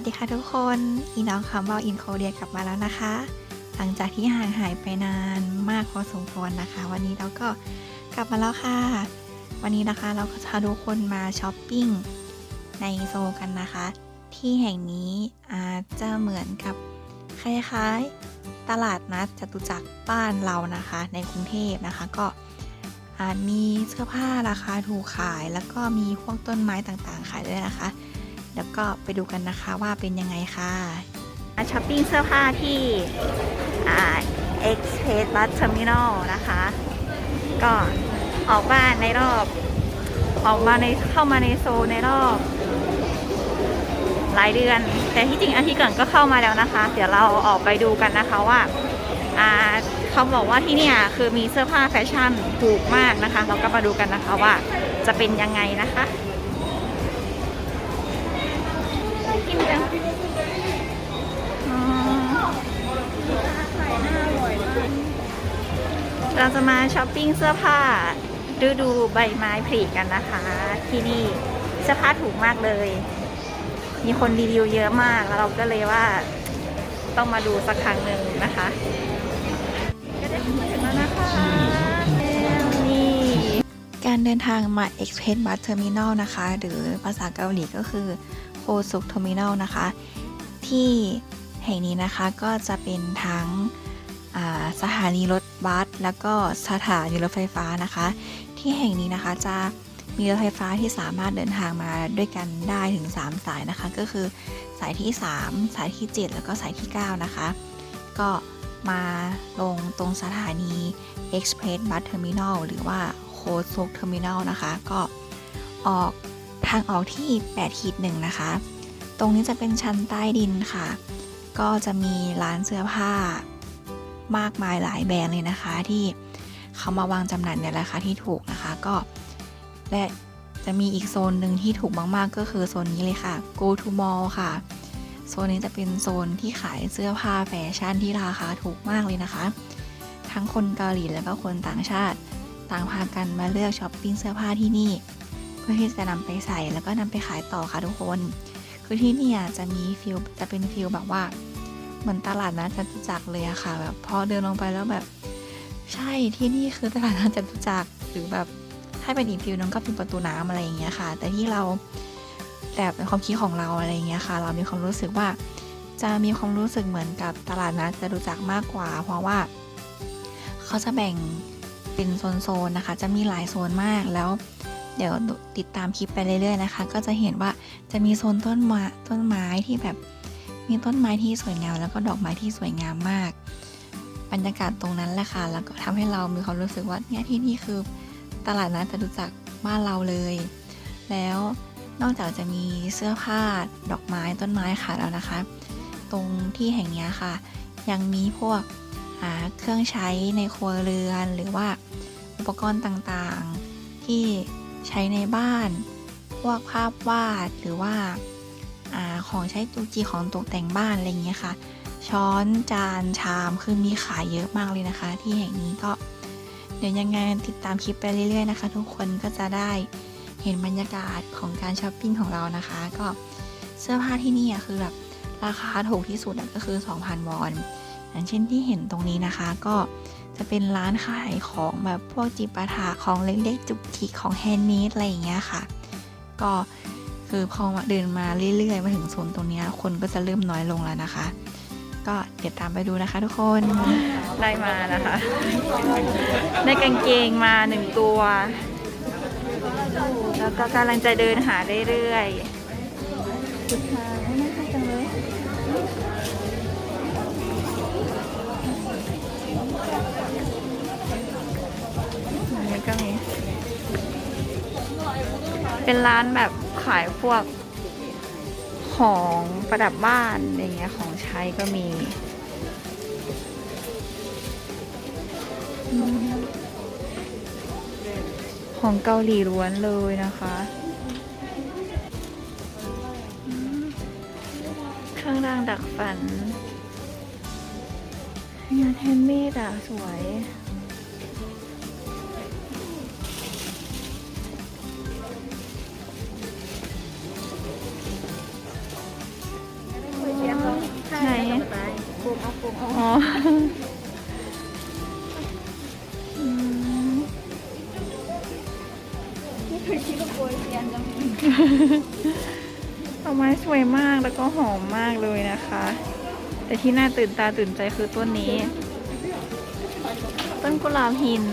วัสดีค่ะทุกคน อีน้องคำว่าอินโคเดียกลับมาแล้วนะคะ หลังจากที่ห่างหายไปนานมากพอสมควรนะคะ วันนี้เราก็กลับมาแล้วค่ะ วันนี้นะคะเราก็จะพาทุกคนมาช้อปปิ้งในโซกันนะคะ ที่แห่งนี้อาจจะเหมือนกับคล้ายๆตลาดนัดจตุจักรบ้านเรานะคะ ในกรุงเทพนะคะก็อาจมีเสื้อผ้าราคาถูกขาย แล้วก็มีพวกต้นไม้ต่างๆขายด้วยนะคะ แล้วก็ไปดูกันนะคะว่าเป็นยังไงค่ะช้อปปิ้งเสื้อผ้าที่อ่า Express Bus Terminal นะคะ ก็ออกบ้านในรอบ ออกมาในเข้ามาในโซนในรอบ หลายเดือน แต่ที่จริงอาทิตย์ก่อนก็เข้ามาแล้วนะคะ เดี๋ยวเราออกไปดูกันนะคะว่าอ่าเขาบอกว่าที่เนี่ยคือมีเสื้อผ้าแฟชั่นถูกมากนะคะ เราก็มาดูกันนะคะว่าจะเป็นยังไงนะคะ กินจังอ๋อเราจะมาช้อปปิ้งเสื้อผ้าฤดูใบไม้ผลิกันนะคะ ที่นี่เสื้อผ้าถูกมากเลย มีคนรีวิวเยอะมากแล้วเราก็เลยว่าต้องมาดูสักครั้งหนึ่งนะคะ ก็ได้มาถึงแล้วนะคะแล้วนี่การเดินทางมา Express Bus Terminal นะคะ หรือภาษาเกาหลีก็คือ โคซุกเทอร์มินอลนะคะ ที่แห่งนี้นะคะก็จะเป็นทั้งสถานีรถบัสแล้วก็สถานีรถไฟฟ้านะคะ ที่แห่งนี้นะคะจะมีรถไฟฟ้าที่สามารถเดินทางมาด้วยกันได้ถึง 3 สายนะคะ ก็คือสายที่ 3 สายที่ 7 แล้วก็สายที่ 9 นะคะ ก็มาลงตรงสถานี Express Bus Terminal หรือว่า โคซุกเทอร์มินอลนะคะ ก็ออก ทางออกที่8ขีดหนึ่งนะคะ ตรงนี้จะเป็นชั้นใต้ดินค่ะ ก็จะมีร้านเสื้อผ้ามากมายหลายแบรนด์เลยนะคะ ที่เขามาวางจำหน่ายในราคาที่ถูกนะคะก็ และจะมีอีกโซนหนึ่งที่ถูกมากๆ ก็คือโซนนี้เลยค่ะ Go to Mall ค่ะ โซนนี้จะเป็นโซนที่ขายเสื้อผ้าแฟชั่นที่ราคาถูกมากเลยนะคะ ทั้งคนเกาหลีแล้วก็คนต่างชาติ ต่างพากันมาเลือกช้อปปิ้งเสื้อผ้าที่นี่ พื่อที่จะนำไปใส่แล้วก็นำไปขายต่อค่ะทุกคน คือที่นี่จะมีฟิลจะเป็นฟิลแบบว่า เหมือนตลาดนัดจตุจักรเลยอะค่ะ แบบพอเดินลงไปแล้วแบบ ใช่ที่นี่คือตลาดนัดจตุจักรหรือแบบถ้าเป็นอีกฟิลนึงก็เป็นประตูน้ำอะไรอย่างเงี้ยค่ะ แต่ที่เราแบบเป็นความคิดของเราอะไรอย่างเงี้ยค่ะ เรามีความรู้สึกว่าจะมีความรู้สึกเหมือนกับตลาดนัดจตุจักรมากกว่า เพราะว่า เขาจะแบ่งเป็นโซนๆนะคะ จะมีหลายโซนมากแล้ว เดี๋ยวติดตามคลิปไปเรื่อยๆนะคะ ก็จะเห็นว่าจะมีโซนต้นไม้ต้นไม้ที่แบบมีต้นไม้ที่สวยงามแล้วก็ดอกไม้ที่สวยงามมาก บรรยากาศตรงนั้นแหละค่ะ แล้วก็ทำให้เรามีความรู้สึกว่าเนี่ยที่นี่คือตลาดนัดจตุจักรบ้านเราเลย แล้วนอกจากจะมีเสื้อผ้าดอกไม้ต้นไม้ขายแล้วนะคะ ตรงที่แห่งนี้ค่ะ ยังมีพวกเครื่องใช้ในครัวเรือนหรือว่าอุปกรณ์ต่างๆที่ ใช้ในบ้าน พวกภาพวาดหรือว่าอาของใช้จุกจีของตกแต่งบ้านอะไรอย่างเงี้ยค่ะ ช้อนจานชามคือมีขายเยอะมากเลยนะคะ ที่แห่งนี้ก็ เดี๋ยวยังไงติดตามคลิปไปเรื่อยๆนะคะ ทุกคนก็จะได้เห็นบรรยากาศของการช้อปปิ้งของเรานะคะ ก็เสื้อผ้าที่นี่คือแบบราคาถูกที่สุดก็คือ 2,000 วอนอย่างเช่นที่เห็นตรงนี้นะคะ ก็ จะเป็นร้านขายของแบบพวกจิปาถะของเล็กๆ จุกจิกของแฮนด์เมดอะไรอย่างเงี้ยค่ะ ก็คือพอมาเดินมาเรื่อยๆ มาถึงโซนตรงนี้คนก็จะเริ่มน้อยลงแล้วนะคะ ก็เดี๋ยวตามไปดูนะคะทุกคนได้มานะคะ ได้กางเกงมาหนึ่งตัว แล้วก็กำลังจะเดินหาเรื่อยๆ ก็มี เป็นร้านแบบขายพวกของประดับบ้านอะไรเงี้ยของใช้ก็มี ของเกาหลีล้วนเลยนะคะเครื่องรางดักฝันงานแฮนด์เมดอะสวย ไม่เคยคิดว่าโกยเซียนจะมีดอกไม้สวยมากแล้วก็หอมมากเลยนะคะ แต่ที่น่าตื่นตาตื่นใจคือต้นนี้ ต้นกุหลาบหิน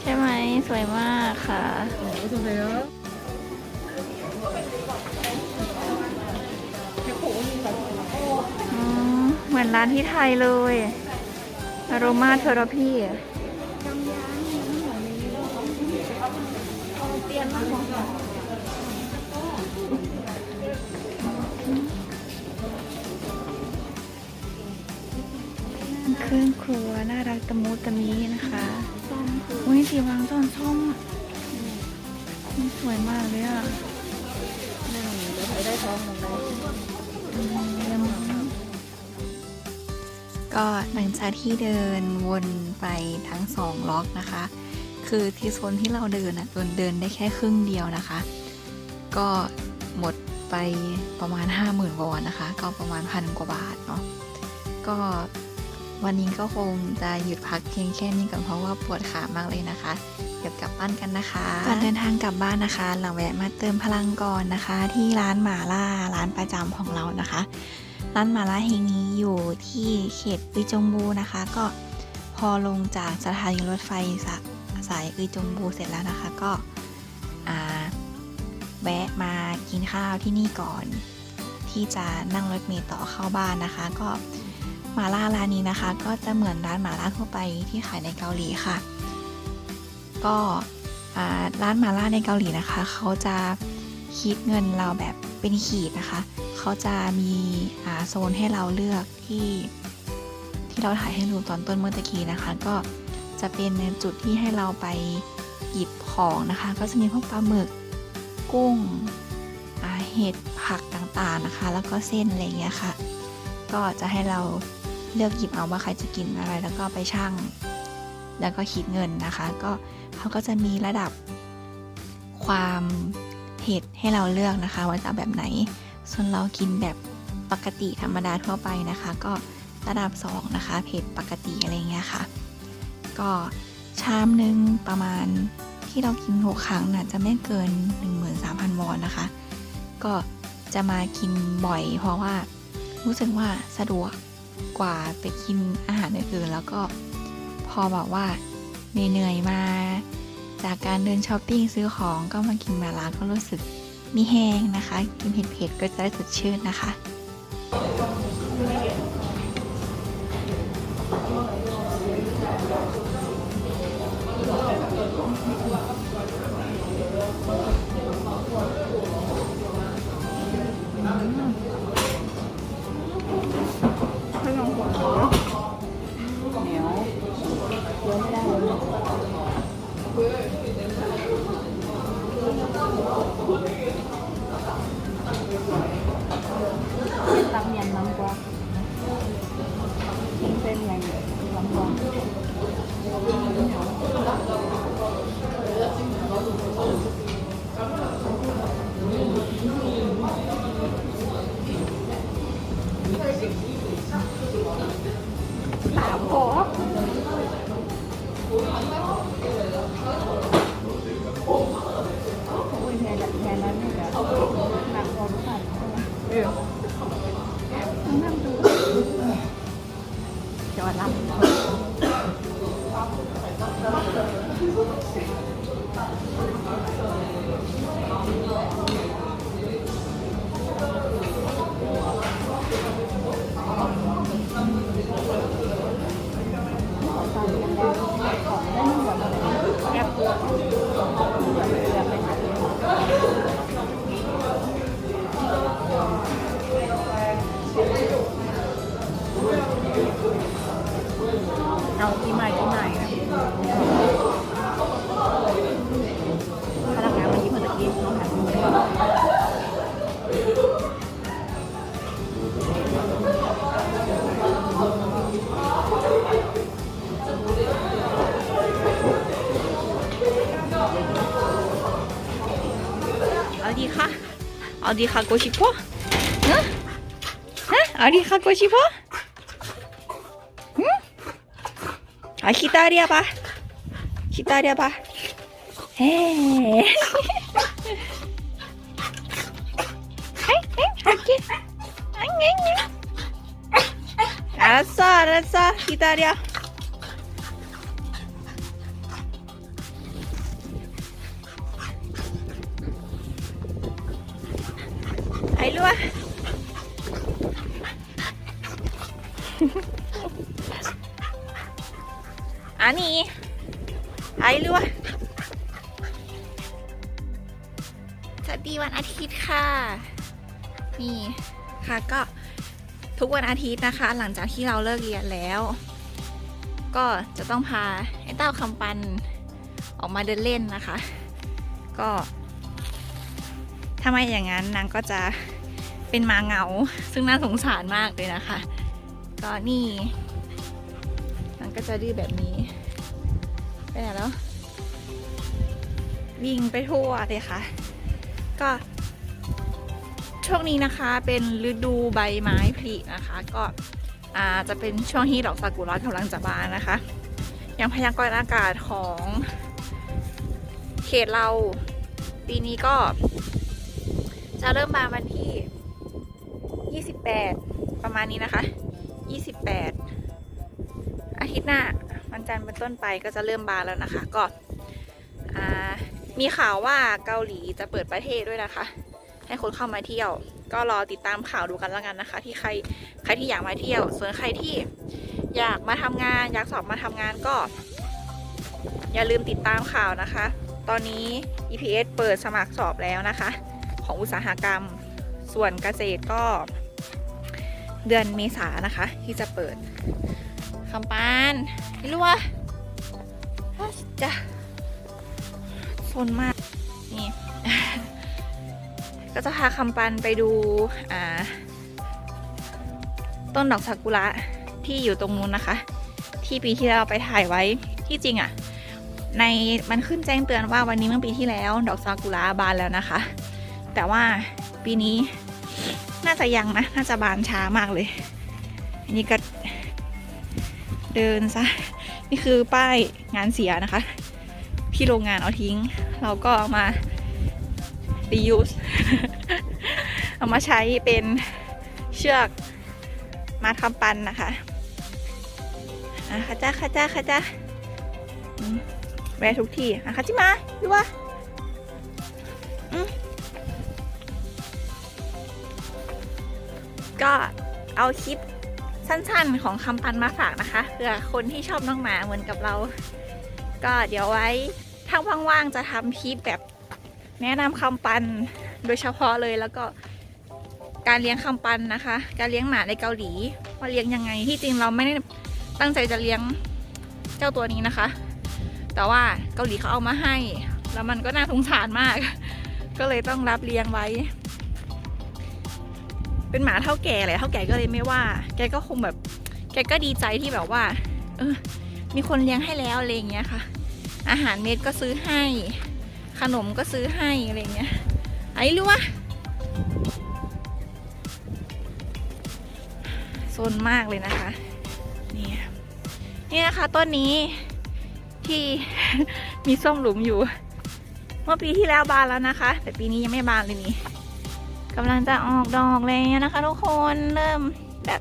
ใช่ไหมสวยมากค่ะอืมเหมือนร้านที่ไทยเลย อโรมาเทอราพีจำย้างน้ำหอมในนี้เอาเตียนมาของเราเครื่องครัวน่ารักตะมูตะมีนะคะซ่อมคืออุ้ยสีวางต้นส้มนี่สวยมากเลยอะหนึ่งเดี๋ยวใช้ได้ท้องลงได้ ก็หลังจากที่เดินวนไปทั้งสองล็อกนะคะ คือที่โซนที่เราเดินอะเดินเดินได้แค่ครึ่งเดียวนะคะ ก็หมดไปประมาณ 5 0,000กว่าวันนะคะ ก็ประมาณพันกว่าบาทเนาะก็วันนี้ก็คงจะหยุดพักเพียงแค่นี้ก่อนเพราะว่าปวดขามากเลยนะคะเดี๋ยวกลับบ้านกันนะคะ ก่อนเดินทางกลับบ้านนะคะ เราแวะมาเติมพลังก่อนนะคะ ที่ร้านหมาล่าร้านประจำของเรานะคะ ร้านมาล่าแห่งนี้อยู่ที่เขตอุยจงบูนะคะ ก็พอลงจากสถานีรถไฟสสายอุยจงบูเสร็จแล้วนะคะ ก็แวะมากินข้าวที่นี่ก่อน ที่จะนั่งรถเมล์ต่อเข้าบ้านนะคะ ก็มาล่าร้านนี้นะคะ ก็จะเหมือนร้านมาล่าทั่วไปที่ขายในเกาหลีค่ะ ก็ร้านมาล่าในเกาหลีนะคะ เขาจะคิดเงินเราแบบเป็นขีดนะคะ เขาจะมีโซนให้เราเลือกที่ที่เราถ่ายให้ดูตอนต้นเมื่อตะกี้นะคะ ก็จะเป็นจุดที่ให้เราไปหยิบของนะคะ ก็จะมีพวกปลาหมึกกุ้งเห็ดผักต่างๆนะคะ แล้วก็เส้นอะไรอย่างเงี้ยค่ะ ก็จะให้เราเลือกหยิบเอาว่าใครจะกินอะไรแล้วก็ไปชั่ง แล้วก็คิดเงินนะคะ ก็เขาก็จะมีระดับความเผ็ดให้เราเลือกนะคะว่าจะเอแบบไหน ส่วนเรากินแบบปกติธรรมดาทั่วไปนะคะ ก็ระดับ 2 นะคะ เผ็ดปกติอะไรเงี้ยค่ะ ก็ชามหนึ่งประมาณที่เรากินหกครั้งน่ะจะไม่เกิน 13,000 วอนนะคะ ก็จะมากินบ่อย เพราะว่ารู้สึกว่าสะดวกกว่าไปกินอาหารอื่นๆแล้วก็พอแบบว่าเหนื่อยมา จากการเดินช้อปปิ้งซื้อของก็มากินมาลาก็รู้สึก มีแห้งนะคะ กินเผ็ดๆก็จะได้สดชื่นนะคะ ถา 어디 가고 싶어? 응? 응? 어디 가고 싶어? 응? 아 기다려봐 기다려봐 에이 할게 알았어 알았어 기다려 หรือว่อันนี้ไอหรือว่สวัสดีวันอาทิตย์ค่ะ นี่ค่ะก็ทุกวันอาทิตย์นะคะ หลังจากที่เราเลิกเรียนแล้ว ก็จะต้องพาไอ้เต้าคำปันออกมาเดินเล่นนะคะ ก็ถ้าไม่อย่างนั้นนางก็จะ เป็นมาเหงา ซึ่งน่าสงสารมากเลยนะคะ ก็นี่นางก็จะดื้อแบบนี้ ไปไหนแล้ว วิ่งไปทั่วเลยค่ะ ก็ช่วงนี้นะคะเป็นฤดูใบไม้ผลินะคะ ก็อาจะเป็นช่วงที่ดอกซากุระกำลังจะบานนะคะ อย่างพยากรณ์อากาศของเขตเราปีนี้ก็จะเริ่มบานวันที่ 28 ประมาณนี้นะคะ 28 อาทิตย์หน้าวันจันทร์เป็นต้นไปก็จะเริ่มบานแล้วนะคะ ก็มีข่าวว่าเกาหลีจะเปิดประเทศด้วยนะคะ ให้คนเข้ามาเที่ยว ก็รอติดตามข่าวดูกันแล้วกันนะคะ ที่ใครใครที่อยากมาเที่ยว ส่วนใครที่อยากมาทำงาน อยากสอบมาทำงานก็ อย่าลืมติดตามข่าวนะคะ ตอนนี้ EPS เปิดสมัครสอบแล้วนะคะ ของอุตสาหกรรม ส่วนเกษตรก็ เดือนเมษานะคะ ที่จะเปิดคำปานไม่รู้ว่าจะโซนมาก นี่ ก็จะพาคำปันไปดูต้นดอกซากุระที่อยู่ตรงนู้นนะคะ ที่ปีที่เราไปถ่ายไว้ที่จริงอะ่ะ ในมันขึ้นแจ้งเตือนว่าวันนี้เมื่อปีที่แล้ว ดอกซากุระบานแล้วนะคะ แต่ว่าปีนี้ น่าจะยังนะ น่าจะบานช้ามากเลยนี่ก็เดินซะ นี่คือป้ายงานเสียนะคะ ที่โรงงานเอาทิ้ง เราก็เอามา reuse เอามาใช้เป็นเชือกมาทำปันนะคะอะข้าจ้าข้าจ้าข้าจ้าแวะทุกที่อะข้าจิมาดูว่า ก็เอาคลิปสั้นๆของคำปันมาฝากนะคะเผื่อคนที่ชอบน้องหมาเหมือนกับเรา ก็เดี๋ยวไว้ถ้าว่างๆจะทำคลิปแบบแนะนำคำปันโดยเฉพาะเลยแล้วก็การเลี้ยงคำปันนะคะ การเลี้ยงหมาในเกาหลีว่าเลี้ยงยังไงที่จริงเราไม่ได้ตั้งใจจะเลี้ยงเจ้าตัวนี้นะคะ แต่ว่าเกาหลีเขาเอามาให้ แล้วมันก็น่าสงสารมาก ก็เลยต้องรับเลี้ยงไว้ เป็นหมาเท่าแก่แหละเท่าแก่ก็เลยไม่ว่า แกก็คงแบบ แกก็ดีใจที่แบบว่า เออ มีคนเลี้ยงให้แล้วอะไรเงี้ยค่ะ อาหารเม็ดก็ซื้อให้ ขนมก็ซื้อให้อะไรเงี้ยไอ้รู้วะโซนมากเลยนะคะ นี่นี่นะคะต้นนี้ที่มีส้มหลุมอยู่ เมื่อปีที่แล้วบานแล้วนะคะ แต่ปีนี้ยังไม่บานเลยนี่ กำลังจะออกดอกแล้วนะคะ ทุกคนเริ่มแบบ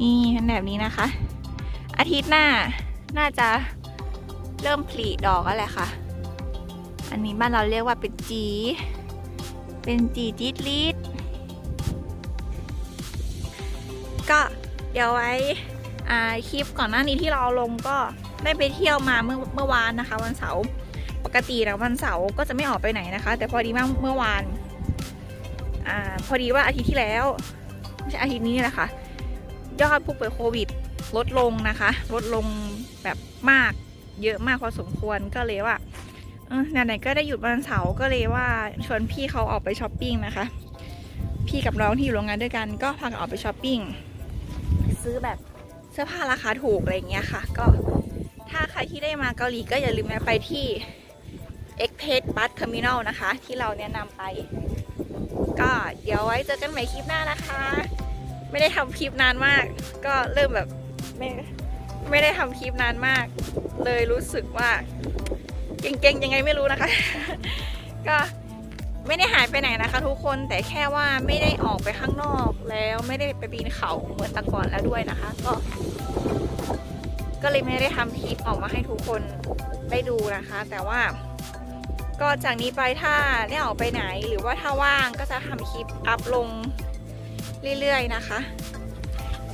นี่เป็นแบบนี้นะคะ อาทิตย์หน้าน่าจะเริ่มผลิดอกแล้วแหละค่ะ อันนี้บ้านเราเรียกว่าเป็นจี เป็นจีจิตลิดก็เดี๋ยวไว้คลิปก่อนหน้านี้ที่เราลงก็ได้ไปเที่ยวมาเมื่อเมื่อวานนะคะ วันเสาร์ปกตินะวันเสาร์ก็จะไม่ออกไปไหนนะคะ แต่พอดีมากเมื่อวาน อ่าพอดีว่าอาทิตย์ที่แล้วไม่ใช่อาทิตย์นี้แหละค่ะยอดผู้ป่วยโควิดลดลงนะคะ ลดลงแบบมากเยอะมากพอสมควรก็เลยว่าไหนๆก็ได้หยุดวันเสาร์ก็เลยว่าชวนพี่เขาออกไปช้อปปิ้งนะคะ พี่กับน้องที่อยู่โรงงานด้วยกัน ก็พากันออกไปช้อปปิ้งซื้อแบบเสื้อผ้าราคาถูกอะไรเงี้ยค่ะ ก็ถ้าใครที่ได้มาเกาหลีก็อย่าลืมไปที่ e x p r e s s Bus Terminal นะคะ ที่เราแนะนำไป ก็เดี๋ยวไว้เจอกันใหม่คลิปหน้านะคะ ไม่ได้ทำคลิปนานมาก ก็เริ่มแบบไม่ไม่ได้ทำคลิปนานมาก เลยรู้สึกว่าเก่งๆยังไงไม่รู้นะคะ ก็ไม่ได้หายไปไหนนะคะ ทุกคนแต่แค่ว่าไม่ได้ออกไปข้างนอกแล้วไม่ได้ไปปีนเขาเหมือนแต่ก่อนแล้วด้วยนะคะ ก็ ก็เลยไม่ได้ทำคลิปออกมาให้ทุกคนได้ดูนะคะ แต่ว่า ก็จากนี้ไปถ้าได้ออกไปไหนหรือว่าถ้าว่างก็จะทำคลิปอัพลงเรื่อยๆนะคะ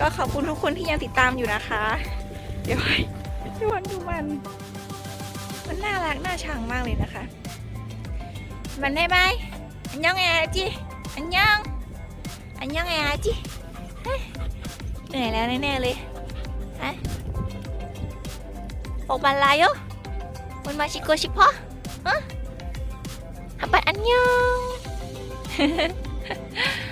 ก็ขอบคุณทุกคนที่ยังติดตามอยู่นะคะ เดี๋ยวให้ทุกคนดูมัน มันน่ารักน่าชังมากเลยนะคะ มันได้ไหมอันยังไงอจิอันยังอันยังไงอจิเหนื่อยแล้วแน่ๆเลยฮะออกมาลายอยู่มันมาชิโกชิพอฮะ 아빠 안녕.